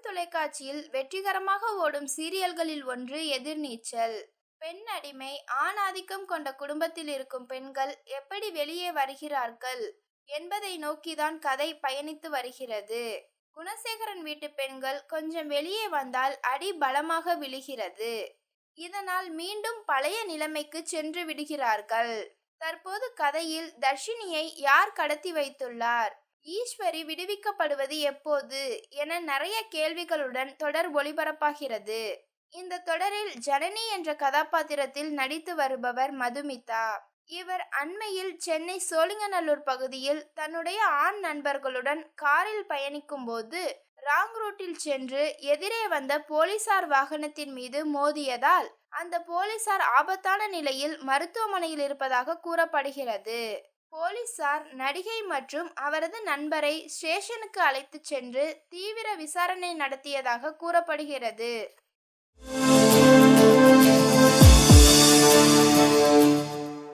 தொலைக்காட்சியில் வெற்றிகரமாக ஓடும் சீரியல்களில் ஒன்று எதிர்நீச்சல். பெண் அடிமை ஆண் ஆதிக்கம் கொண்ட குடும்பத்தில் இருக்கும் பெண்கள் எப்படி வெளியே வருகிறார்கள் என்பதை நோக்கிதான் கதை பயணித்து வருகிறது. குணசேகரன் வீட்டு பெண்கள் கொஞ்சம் வெளியே வந்தால் அடி பலமாக விழுகிறது. இதனால் மீண்டும் பழைய நிலைமைக்கு சென்று விடுகிறார்கள். தற்போது கதையில் தர்ஷினியை யார் கடத்தி வைத்துள்ளார்? ஈஸ்வரி விடுவிக்கப்படுவது எப்போது என நிறைய கேள்விகளுடன் தொடர் ஒளிபரப்பாகிறது. இந்த தொடரில் ஜனனி என்ற கதாபாத்திரத்தில் நடித்து வருபவர் மதுமிதா. இவர் அண்மையில் சென்னை சோழிங்கநல்லூர் பகுதியில் தன்னுடைய ஆண் நண்பர்களுடன் காரில் பயணிக்கும் போது ராங் ரூட்டில் சென்று எதிரே வந்த போலீசார் வாகனத்தின் மீது மோதியதால் அந்த போலீசார் ஆபத்தான நிலையில் மருத்துவமனையில் இருப்பதாக கூறப்படுகிறது. போலீசார் நடிகை மற்றும் அவரது நண்பரை ஸ்டேஷனுக்கு அழைத்துச் சென்று தீவிர விசாரணை நடத்தியதாக கூறப்படுகிறது.